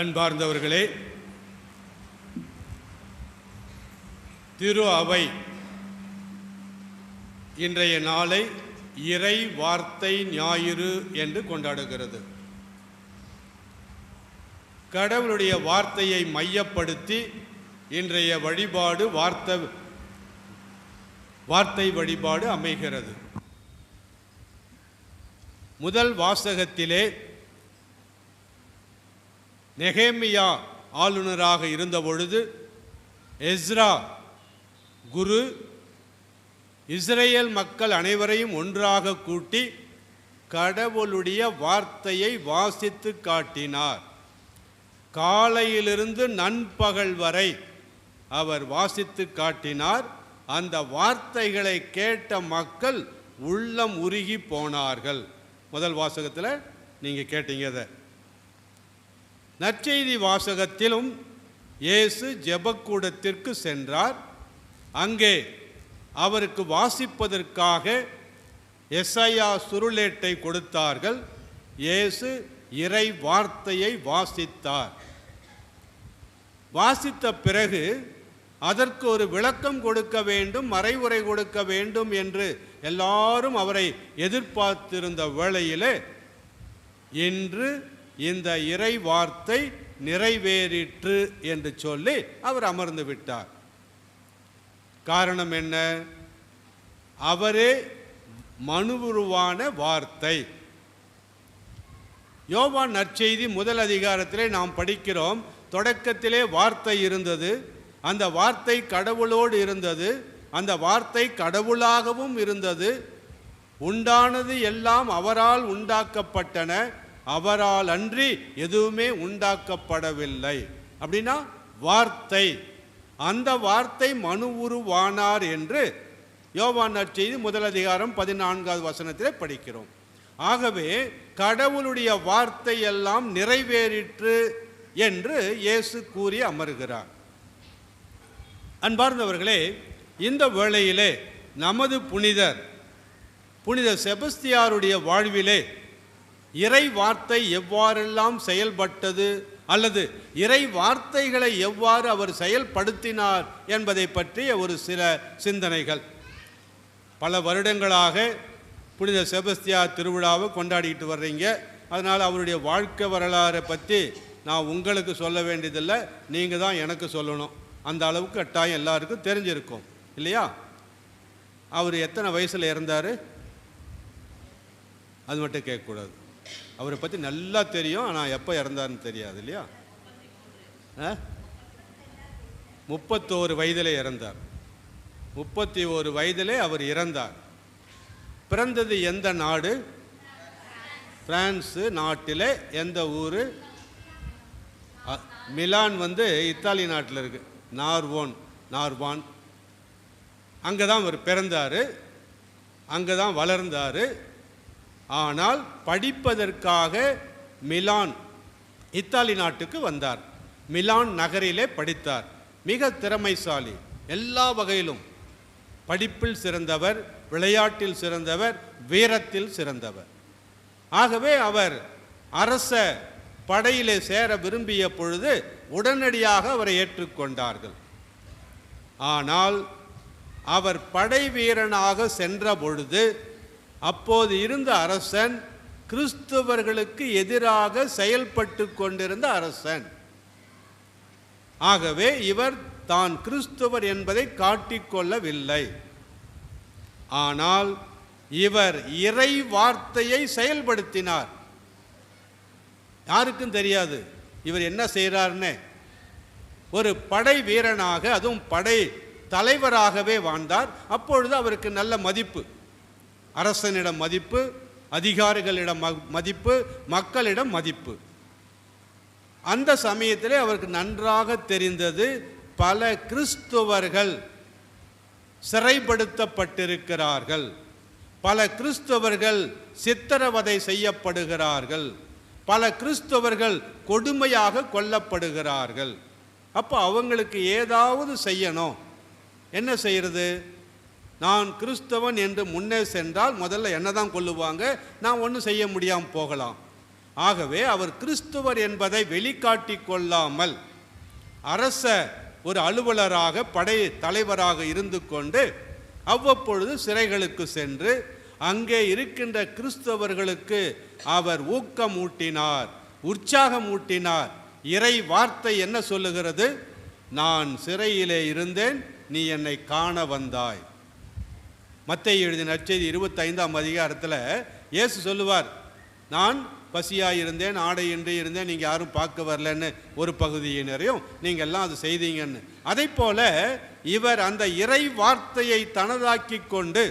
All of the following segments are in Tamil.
அன்பார்ந்தவர்களே திரு அவை இன்றைய நாளை இறை வார்த்தை ஞாயிறு என்று கொண்டாடுகிறது. கடவுளுடைய வார்த்தையை மையப்படுத்தி இன்றைய வழிபாடு வார்த்தை வார்த்தை வழிபாடு அமைகிறது. முதல் வாசகத்திலே நெகேமியா ஆளுநராக இருந்தபொழுது எஸ்ரா குரு இஸ்ரேல் மக்கள் அனைவரையும் ஒன்றாக கூட்டி கடவுளுடைய வார்த்தையை வாசித்து காட்டினார். காலையிலிருந்து நண்பகல் வரை அவர் வாசித்து காட்டினார். அந்த வார்த்தைகளை கேட்ட மக்கள் உள்ளம் உருகி போனார்கள். முதல் வாசகத்தில் நீங்கள் கேட்டீங்க அதை நற்செய்தி வாசகத்திலும் இயேசு ஜெபக்கூடத்திற்கு சென்றார். அங்கே அவருக்கு வாசிப்பதற்காக எஸ்ஐயா சுருளேட்டை கொடுத்தார்கள். இயேசு இறை வார்த்தையை வாசித்தார். வாசித்த பிறகு அதற்கு ஒரு விளக்கம் கொடுக்க வேண்டும் மறைவுரை கொடுக்க வேண்டும் என்று எல்லாரும் அவரை எதிர்பார்த்திருந்த வேளையிலே இன்று இந்த இறை வார்த்தை நிறைவேறிற்று என்று சொல்லி அவர் அமர்ந்து விட்டார். காரணம் என்ன? அவரே மனுவுருவான வார்த்தை. யோவான் நற்செய்தி முதல் அதிகாரத்திலே நாம் படிக்கிறோம் தொடக்கத்திலே வார்த்தை இருந்தது அந்த வார்த்தை கடவுளோடு இருந்தது அந்த வார்த்தை கடவுளாகவும் இருந்தது உண்டானது எல்லாம் அவரால் உண்டாக்கப்பட்டன. அவரால் அன்றி எதுவுமே உண்டாக்கப்படவில்லை. அப்படின்னா வார்த்தை. அந்த வார்த்தை மனு உருவானார் என்று யோவான் நற்செய்தி முதல் அதிகாரம் பதினான்காவது வசனத்திலே படிக்கிறோம். ஆகவே கடவுளுடைய வார்த்தை எல்லாம் நிறைவேறிற்று என்று இயேசு கூறி அமர்கிறார். அன்பார்ந்தவர்களே இந்த வேளையிலே நமது புனிதர் புனித செபஸ்தியாருடைய வாழ்விலே இறை வார்த்தை எவ்வாறெல்லாம் செயல்பட்டது அல்லது இறை வார்த்தைகளை எவ்வாறு அவர் செயல்படுத்தினார் என்பதை பற்றிய ஒரு சில சிந்தனைகள். பல வருடங்களாக புனித செபஸ்தியா திருவிழாவை கொண்டாடிக்கிட்டு வர்றீங்க. அதனால் அவருடைய வாழ்க்கை வரலாறை பற்றி நான் உங்களுக்கு சொல்ல வேண்டியதில்லை. நீங்கள் தான் எனக்கு சொல்லணும். அந்த அளவுக்கு கட்டாயம் எல்லாருக்கும் தெரிஞ்சிருக்கும். இல்லையா? அவர் எத்தனை வயசில் இறந்தார்? அது மட்டும் கேட்கக்கூடாது. அவரை பற்றி நல்லா தெரியும் ஆனால் எப்போ இறந்தாருன்னு தெரியாது இல்லையா? ஆ? முப்பத்தோரு வயதிலே இறந்தார். முப்பத்தி ஒரு வயதிலே அவர் இறந்தார். பிறந்தது எந்த நாடு? பிரான்ஸு நாட்டில் எந்த ஊர்? மிலான் வந்து இத்தாலி நாட்டில் இருக்கு. நார்வோன் நார்வான். அங்கே தான் அவர் பிறந்தார். அங்கே தான் வளர்ந்தார். ஆனால் படிப்பதற்காக மிலான் இத்தாலி நாட்டுக்கு வந்தார். மிலான் நகரிலே படித்தார். மிக திறமைசாலி. எல்லா வகையிலும் படிப்பில் சிறந்தவர் விளையாட்டில் சிறந்தவர் வீரத்தில் சிறந்தவர். ஆகவே அவர் அரச படையிலே சேர விரும்பிய பொழுது உடனடியாக அவரை ஏற்றுக்கொண்டார்கள். ஆனால் அவர் படை வீரனாக சென்ற பொழுது அப்போது இருந்த அரசன் கிறிஸ்தவர்களுக்கு எதிராக செயல்பட்டு கொண்டிருந்த அரசன். ஆகவே இவர் தான் கிறிஸ்துவர் என்பதை காட்டிக்கொள்ளவில்லை ஆனால் இவர் இறை வார்த்தையை செயல்படுத்தினார். யாருக்கும் தெரியாது இவர் என்ன செய்கிறார்னு ஒரு படை வீரனாக அதுவும் படை தலைவராகவே வாழ்ந்தார். அப்பொழுது அவருக்கு நல்ல மதிப்பு. அரசனிடம் மதிப்பு அதிகாரிகளிடம் மதிப்பு மக்களிடம் மதிப்பு. அந்த சமயத்திலே அவருக்கு நன்றாக தெரிந்தது பல கிறிஸ்துவர்கள் சிறைப்படுத்தப்பட்டிருக்கிறார்கள். பல கிறிஸ்தவர்கள் சித்திரவதை செய்யப்படுகிறார்கள். பல கிறிஸ்தவர்கள் கொடுமையாக கொல்லப்படுகிறார்கள். அப்போ அவங்களுக்கு ஏதாவது செய்யணும். என்ன செய்கிறது நான் கிறிஸ்தவன் என்று முன்னே சென்றால் முதல்ல என்ன தான் கொள்ளுவாங்க நான் ஒன்றும் செய்ய முடியாமல் போகலாம். ஆகவே அவர் கிறிஸ்துவர் என்பதை வெளிக்காட்டி கொள்ளாமல் அரச ஒரு அலுவலராக படை தலைவராக இருந்து கொண்டு அவ்வப்பொழுது சிறைகளுக்கு சென்று அங்கே இருக்கின்ற கிறிஸ்தவர்களுக்கு அவர் ஊக்கமூட்டினார் உற்சாகமூட்டினார். இறை வார்த்தை என்ன சொல்லுகிறது? நான் சிறையிலே இருந்தேன் நீ என்னை காண வந்தாய். மத்தை எழுதின நற்செய்தி இருபத்தைந்தாம் அதிகாரத்தில் இயேசு சொல்லுவார் நான் பசியாக இருந்தேன் ஆடையின்றி இருந்தேன் நீங்கள் யாரும் பார்க்க வரலன்னு ஒரு பகுதியினரையும் நீங்கள் எல்லாம் அது செய்தீங்கன்னு. அதை போல இவர் அந்த இறை வார்த்தையை தனதாக்கி கொண்டு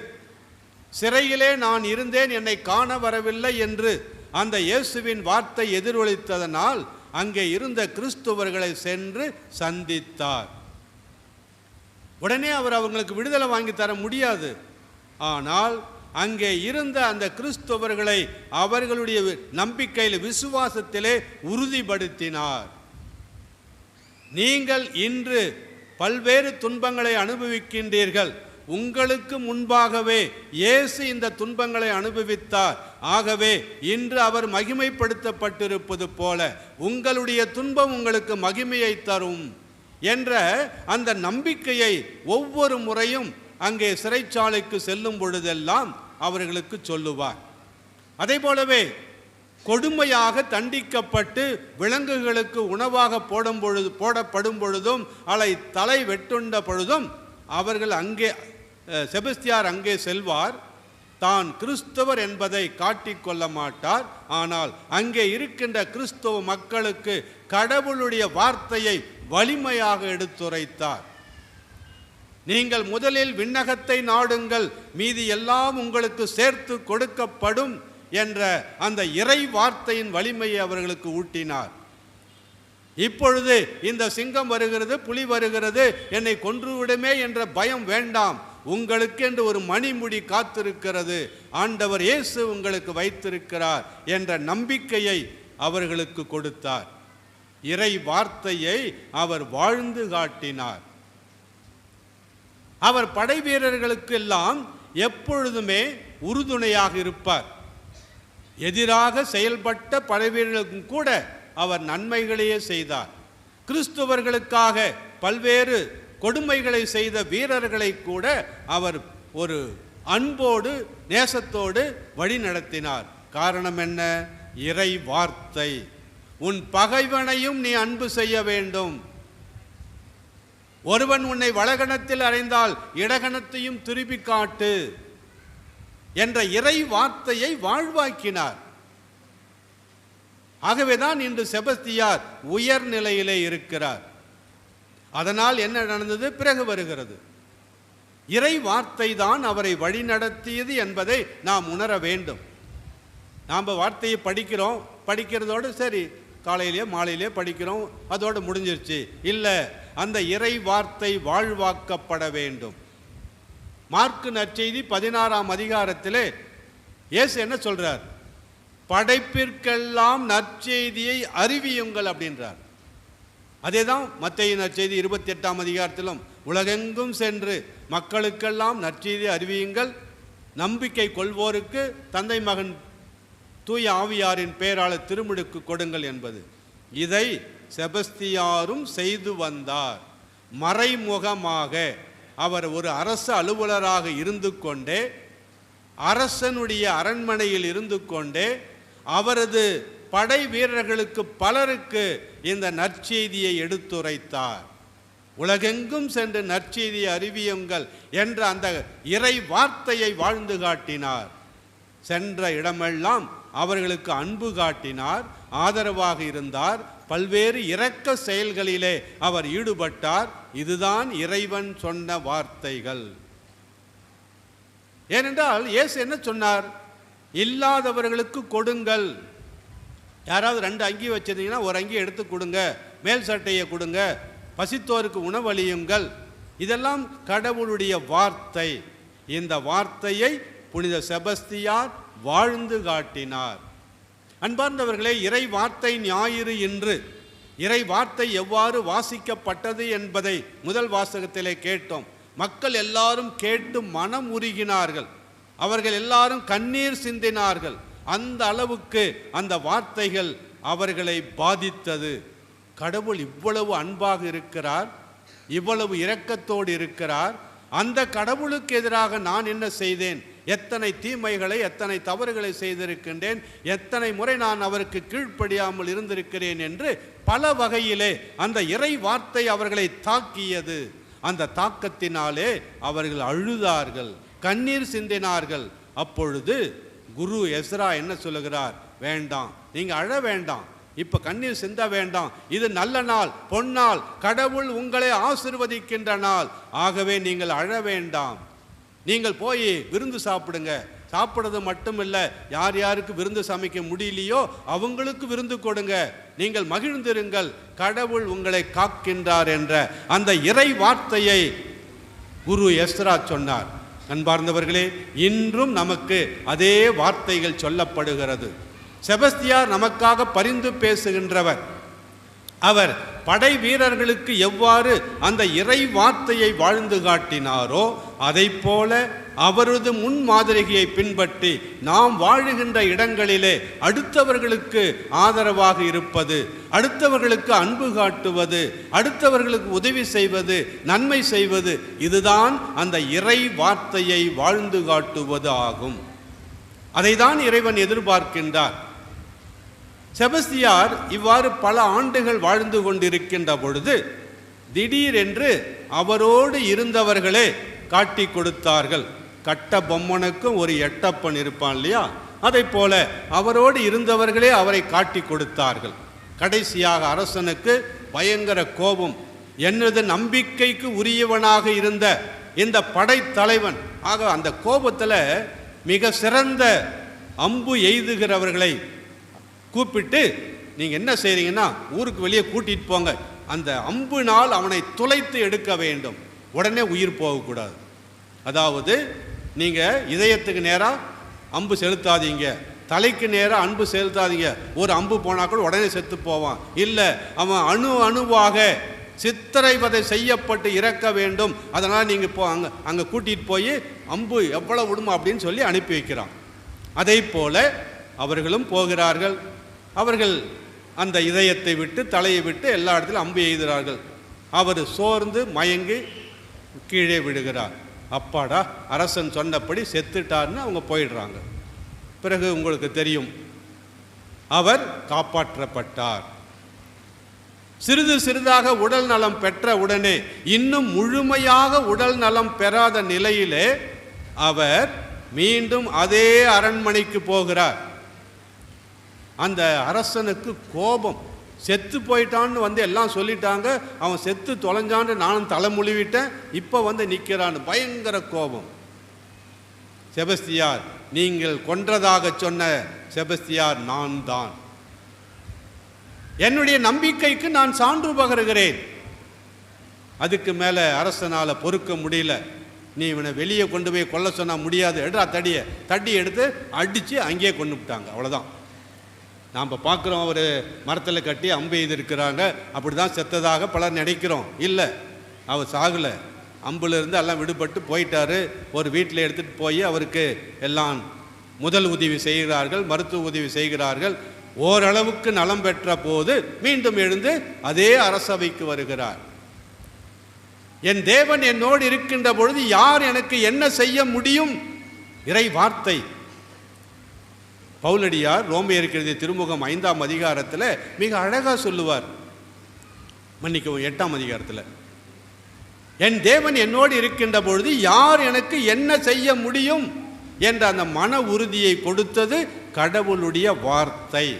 சிறையிலே நான் இருந்தேன் என்னை காண வரவில்லை என்று அந்த இயேசுவின் வார்த்தை எதிரொலித்ததனால் அங்கே இருந்த கிறிஸ்துவர்களை சென்று சந்தித்தார். உடனே அவர் அவங்களுக்கு விடுதலை வாங்கி தர முடியாது. ஆனால் அங்கே இருந்த அந்த கிறிஸ்தவர்களை அவர்களுடைய நம்பிக்கையில் விசுவாசத்திலே உறுதிப்படுத்தினார். நீங்கள் இன்று பல்வேறு துன்பங்களை அனுபவிக்கின்றீர்கள். உங்களுக்கு முன்பாகவே இயேசு இந்த துன்பங்களை அனுபவித்தார். ஆகவே இன்று அவர் மகிமைப்படுத்தப்பட்டிருப்பது போல உங்களுடைய துன்பம் உங்களுக்கு மகிமையை தரும் என்ற அந்த நம்பிக்கையை ஒவ்வொரு முறையும் அங்கே சிறைச்சாலைக்கு செல்லும் பொழுதெல்லாம் அவர்களுக்கு சொல்லுவார். அதே போலவே கொடுமையாக தண்டிக்கப்பட்டு விலங்குகளுக்கு உணவாக போடும் பொழுது போடப்படும் பொழுதும் அலை தலை வெட்டுண்ட பொழுதும் அவர்கள் அங்கே செபஸ்தியார் அங்கே செல்வார். தான் கிறிஸ்தவர் என்பதை காட்டிக்கொள்ள மாட்டார். ஆனால் அங்கே இருக்கின்ற கிறிஸ்தவ மக்களுக்கு கடவுளுடைய வார்த்தையை வலிமையாக எடுத்துரைத்தார். நீங்கள் முதலில் விண்ணகத்தை நாடுங்கள் மீதி எல்லாம் உங்களுக்கு சேர்த்து கொடுக்கப்படும் என்ற அந்த இறை வார்த்தையின் வலிமையை அவர்களுக்கு ஊட்டினார். இப்பொழுது இந்த சிங்கம் வருகிறது புலி வருகிறது என்னை கொன்றுவிடுமே என்ற பயம் வேண்டாம். உங்களுக்கு என்று ஒரு மணிமுடி காத்திருக்கிறது. ஆண்டவர் இயேசு உங்களுக்கு வைத்திருக்கிறார் என்ற நம்பிக்கையை அவர்களுக்கு கொடுத்தார். இறை வார்த்தையை அவர் வாழ்ந்து காட்டினார். அவர் படை வீரர்களுக்கெல்லாம் எப்பொழுதுமே உறுதுணையாக இருப்பார். எதிராக செயல்பட்ட படை வீரர்களுக்கும் கூட அவர் நன்மைகளையே செய்தார். கிறிஸ்துவர்களுக்காக பல்வேறு கொடுமைகளை செய்த வீரர்களை கூட அவர் ஒரு அன்போடு நேசத்தோடு வழி நடத்தினார். காரணம் என்ன? இறை வார்த்தை. உன் பகைவனையும் நீ அன்பு செய்ய வேண்டும். ஒருவன் உன்னை வலகணத்தில் அறைந்தால் இடகணத்தையும் திருப்பி காட்டு என்ற இறை வார்த்தையை வாழ்வாக்கினார். ஆகவேதான் இன்று செபஸ்தியார் உயர் நிலையிலே இருக்கிறார். அதனால் என்ன நடந்தது? பிறகு வருகிறது. இறை வார்த்தை தான் அவரை வழிநடத்தியது என்பதை நாம் உணர வேண்டும். நாம் வார்த்தையை படிக்கிறோம். படிக்கிறதோடு சரி காலையிலே மாலையிலே படிக்கிறோம். அதோடு முடிஞ்சிருச்சு. இல்லை அந்த இறை வார்த்தை வாழ்வாக்கப்பட வேண்டும். மார்க்கு நற்செய்தி பதினாறாம் அதிகாரத்திலே இயேசு என்ன சொல்றார்? படைப்பிற்கெல்லாம் நற்செய்தியை அறிவியுங்கள் அப்படின்றார். அதே தான் மத்திய நற்செய்தி இருபத்தி எட்டாம் அதிகாரத்திலும் உலகெங்கும் சென்று மக்களுக்கெல்லாம் நற்செய்தி அறிவியுங்கள். நம்பிக்கை கொள்வோருக்கு தந்தை மகன் தூய ஆவியாரின் பெயரால திருமுழுக்கு கொடுங்கள் என்பது. இதை செபஸ்தியாரும் செய்து வந்தார். மறைமுகமாக அவர் ஒரு அரசு அலுவலராக இருந்து கொண்டே அரசனுடைய அரண்மனையில் இருந்து கொண்டே அவரது படை வீரர்களுக்கு பலருக்கு இந்த நற்செய்தியை எடுத்துரைத்தார். உலகெங்கும் சென்று நற்செய்தியை அறிவியுங்கள் என்ற அந்த இறை வார்த்தையை வாழ்ந்து காட்டினார். சென்ற இடமெல்லாம் அவர்களுக்கு அன்பு காட்டினார். ஆதரவாக இருந்தார். பல்வேறு இரக்க செயல்களிலே அவர் ஈடுபட்டார். இதுதான் இறைவன் சொன்ன வார்த்தைகள். ஏனென்றால் இயேசு என்ன சொன்னார்? இல்லாதவர்களுக்கு கொடுங்கள். யாராவது ரெண்டு அங்கி வச்சிருந்தீங்கன்னா ஒரு அங்கி எடுத்து கொடுங்க. மேல் சட்டையை கொடுங்க. பசித்தோருக்கு உணவளியுங்கள் இதெல்லாம் கடவுளுடைய வார்த்தை. இந்த வார்த்தையை புனித செபஸ்தியார் வாழ்ந்து காட்டினார். அன்பார்ந்தவர்களே இறை வார்த்தை ஞாயிறு இன்று. இறை வார்த்தை எவ்வாறு வாசிக்கப்பட்டது என்பதை முதல் வாசகத்திலே கேட்டோம். மக்கள் எல்லாரும் கேட்டு மனம் உருகினார்கள். அவர்கள் எல்லாரும் கண்ணீர் சிந்தினார்கள். அந்த அளவுக்கு அந்த வார்த்தைகள் அவர்களை பாதித்தது. கடவுள் இவ்வளவு அன்பாக இருக்கிறார் இவ்வளவு இரக்கத்தோடு இருக்கிறார். அந்த கடவுளுக்கு எதிராக நான் என்ன செய்தேன்? எத்தனை தீமைகளை எத்தனை தவறுகளை செய்திருக்கின்றேன் எத்தனை முறை நான் அவருக்கு கீழ்ப்படியாமல் இருந்திருக்கிறேன் என்று பல வகையிலே அந்த இறை வார்த்தை அவர்களை தாக்கியது. அந்த தாக்கத்தினாலே அவர்கள் அழுதார்கள் கண்ணீர் சிந்தினார்கள். அப்பொழுது குரு எஸ்ரா என்ன சொல்லுகிறார்? வேண்டாம் நீங்கள் அழ வேண்டாம். இப்ப கண்ணீர் சிந்த வேண்டாம். இது நல்ல நாள் பொன்னாள் கடவுள் உங்களை ஆசிர்வதிக்கின்ற நாள். ஆகவே நீங்கள் அழ வேண்டாம். நீங்கள் போய் விருந்து சாப்பிடுங்க. சாப்பிடுறது மட்டும் இல்லை யார் யாருக்கு விருந்து சமைக்க முடியலையோ அவங்களுக்கு விருந்து கொடுங்க. நீங்கள் மகிழ்ந்திருங்கள். கடவுள் உங்களை காக்கின்றார் என்ற அந்த இறை வார்த்தையை குரு எஸ்ரா சொன்னார். அன்பார்ந்தவர்களே இன்றும் நமக்கு அதே வார்த்தைகள் சொல்லப்படுகிறது. செபஸ்தியார் நமக்காக பரிந்து பேசுகின்றவர். அவர் படை வீரர்களுக்கு எவ்வாறு அந்த இறை வார்த்தையை வாழ்ந்து காட்டினாரோ அதைப் போல அவரது முன்மாதிரியை பின்பற்றி நாம் வாழுகின்ற இடங்களிலே அடுத்தவர்களுக்கு ஆதரவாக இருப்பது அடுத்தவர்களுக்கு அன்பு காட்டுவது அடுத்தவர்களுக்கு உதவி செய்வது நன்மை செய்வது இதுதான் அந்த இறை வார்த்தையை வாழ்ந்து காட்டுவது ஆகும். அதைதான் இறைவன் எதிர்பார்க்கின்றார். செபஸ்தியார் இவ்வாறு பல ஆண்டுகள் வாழ்ந்து கொண்டிருக்கின்ற பொழுது திடீரென்று அவரோடு இருந்தவர்களே காட்டி கொடுத்தார்கள். கட்ட பொம்மனுக்கும் ஒரு எட்டப்பன் இருப்பான் இல்லையா? அதைப் போல அவரோடு இருந்தவர்களே அவரை காட்டி கொடுத்தார்கள். கடைசியாக அரசனுக்கு பயங்கர கோபம். என்னது நம்பிக்கைக்கு உரியவனாக இருந்த இந்த படைத்தலைவன் ஆக அந்த கோபத்தில் மிக சிறந்த அம்பு எய்துகிறவர்களை கூப்பிட்டு நீங்கள் என்ன செய்கிறீங்கன்னா ஊருக்கு வெளியே கூட்டிட்டு போங்க. அந்த அம்புனால் அவனை துளைத்து எடுக்க வேண்டும். உடனே உயிர் போகக்கூடாது. அதாவது நீங்கள் இதயத்துக்கு நேராக அம்பு செலுத்தாதீங்க. தலைக்கு நேராக அன்பு செலுத்தாதீங்க. ஒரு அம்பு போனால் கூட உடனே செத்து போவான். இல்லை அவன் அணு அணுவாக சித்திரைவதை செய்யப்பட்டு இறக்க வேண்டும். அதனால் நீங்கள் இப்போ அங்கே அங்கே கூட்டிகிட்டு போய் அம்பு எவ்வளோ விடுமா அப்படின்னு சொல்லி அனுப்பி வைக்கிறான். அதே போல் அவர்களும் போகிறார்கள். அவர்கள் அந்த இதயத்தை விட்டு தலையை விட்டு எல்லா இடத்துலையும் அம்பு எய்கிறார்கள். அவர் சோர்ந்து மயங்கி கீழே விடுகிறார் அப்பாடா அரசன் சொன்னபடி செத்துட்டார்னு அவங்க போயிடுறாங்க. பிறகு உங்களுக்கு தெரியும் அவர் காப்பாற்றப்பட்டார். சிறிது சிறிதாக உடல் நலம் பெற்ற உடனே இன்னும் முழுமையாக உடல் நலம் பெறாத நிலையிலே அவர் மீண்டும் அதே அரண்மனைக்கு போகிறார். அந்த அரசனுக்கு கோபம். செத்து போயிட்டான்னு வந்து எல்லாம் சொல்லிட்டாங்க. அவன் செத்து தொலைஞ்சான்னு நானும் தலை முழுவிட்டேன் இப்போ வந்து நிற்கிறான்னு பயங்கர கோபம். செபஸ்தியார் நீங்கள் கொன்றதாக சொன்ன செபஸ்தியார் நான் தான் என்னுடைய நம்பிக்கைக்கு நான் சான்று பகருகிறேன். அதுக்கு மேலே அரசனால் பொறுக்க முடியல. நீ இவனை வெளியே கொண்டு போய் கொல்ல சொன்னால் முடியாது. எடுறா தடியை. தடி எடுத்து அடித்து அங்கேயே கொண்டு விட்டாங்க அவ்வளோதான் நாம் பார்க்குறோம் அவர் மரத்தில் கட்டி அம்பு எய்திருக்கிறாங்க. அப்படி தான் செத்ததாக பலர் நினைக்கிறோம். இல்லை அவர் சாகலை. அம்புலேருந்து எல்லாம் விடுபட்டு போயிட்டார். ஒரு வீட்டில் எடுத்துகிட்டு போய் அவருக்கு எல்லாம் முதல் உதவி செய்கிறார்கள் மருத்துவ உதவி செய்கிறார்கள். ஓரளவுக்கு நலம் பெற்ற போது மீண்டும் எழுந்து அதே அரசவைக்கு வருகிறார். என் தேவன் என்னோடு இருக்கின்ற பொழுது யார் எனக்கு என்ன செய்ய முடியும்? இறை வார்த்தை. பவுலடியார் ரோமையருக்கு எழுதிய திருமுகம் ஐந்தாம் அதிகாரத்தில் மிக அழகாக சொல்லுவார். மன்னிக்கவும் எட்டாம் அதிகாரத்தில். என் தேவன் என்னோடு இருக்கின்ற பொழுது யார் எனக்கு என்ன செய்ய முடியும்? என்ற அந்த மன உறுதியை கொடுத்தது கடவுளுடைய வார்த்தை.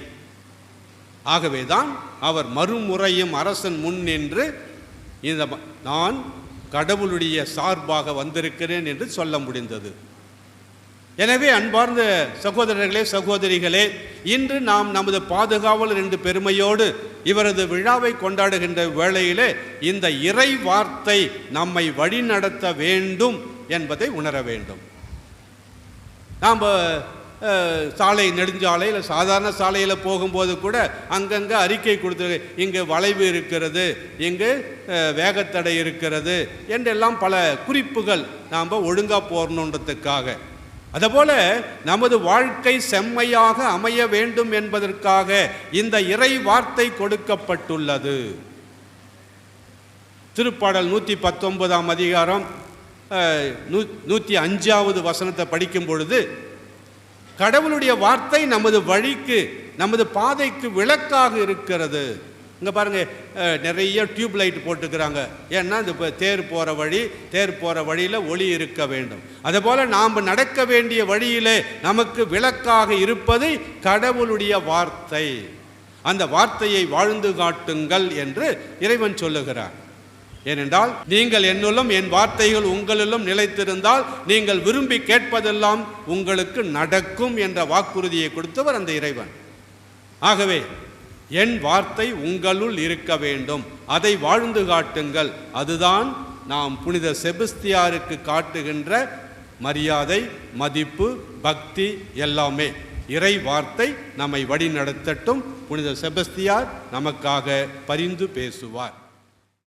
ஆகவேதான் அவர் மறுமுறையும் அரசன் முன் நின்று இந்த நான் கடவுளுடைய சார்பாக வந்திருக்கிறேன் என்று சொல்ல முடிந்தது. எனவே அன்பார்ந்த சகோதரர்களே சகோதரிகளே இன்று நாம் நமது பாதுகாவலர் என்று பெருமையோடு இவரது விழாவை கொண்டாடுகின்ற வேளையிலே இந்த இறை வார்த்தை நம்மை வழிநடத்த வேண்டும் என்பதை உணர வேண்டும். நாம் சாலை நெடுஞ்சாலை இல்லை சாதாரண சாலையில் போகும்போது கூட அங்கங்கே அறிக்கை கொடுத்து இங்கு வளைவு இருக்கிறது இங்கு வேகத்தடை இருக்கிறது என்றெல்லாம் பல குறிப்புகள் நாம் ஒழுங்காக போகணுன்றதுக்காக அதுபோல நமது வாழ்க்கை செம்மையாக அமைய வேண்டும் என்பதற்காக இந்த இறை வார்த்தை கொடுக்கப்பட்டுள்ளது. திருப்பாடல் நூற்றி பத்தொன்பதாம் அதிகாரம் நூ- நூற்றி அஞ்சாவது வசனத்தை படிக்கும் பொழுது கடவுளுடைய வார்த்தை நமது வழிக்கு நமது பாதைக்கு விளக்காக இருக்கிறது. இங்கே பாருங்கள் நிறைய டியூப் லைட் போட்டுக்கிறாங்க. ஏன்னா இந்த இப்போ தேர் போகிற வழி தேர் போகிற வழியில் ஒளி இருக்க வேண்டும். அதுபோல் நாம் நடக்க வேண்டிய வழியிலே நமக்கு விளக்காக இருப்பது கடவுளுடைய வார்த்தை. அந்த வார்த்தையை வாழ்ந்து காட்டுங்கள் என்று இறைவன் சொல்லுகிறார். ஏனென்றால் நீங்கள் என்னுள்ளும் என் வார்த்தைகள் உங்களிலும் நிலைத்திருந்தால் நீங்கள் விரும்பி கேட்பதெல்லாம் உங்களுக்கு நடக்கும் என்ற வாக்குறுதியை கொடுத்தவர் அந்த இறைவன். ஆகவே என் வார்த்தை உங்களுள் இருக்க வேண்டும். அதை வாழ்ந்து காட்டுங்கள். அதுதான் நாம் புனித செபஸ்தியாருக்கு காட்டுகின்ற மரியாதை மதிப்பு பக்தி எல்லாமே. இறை வார்த்தை நம்மை வழிநடத்தட்டும். புனித செபஸ்தியார் நமக்காக பரிந்து பேசுவார்.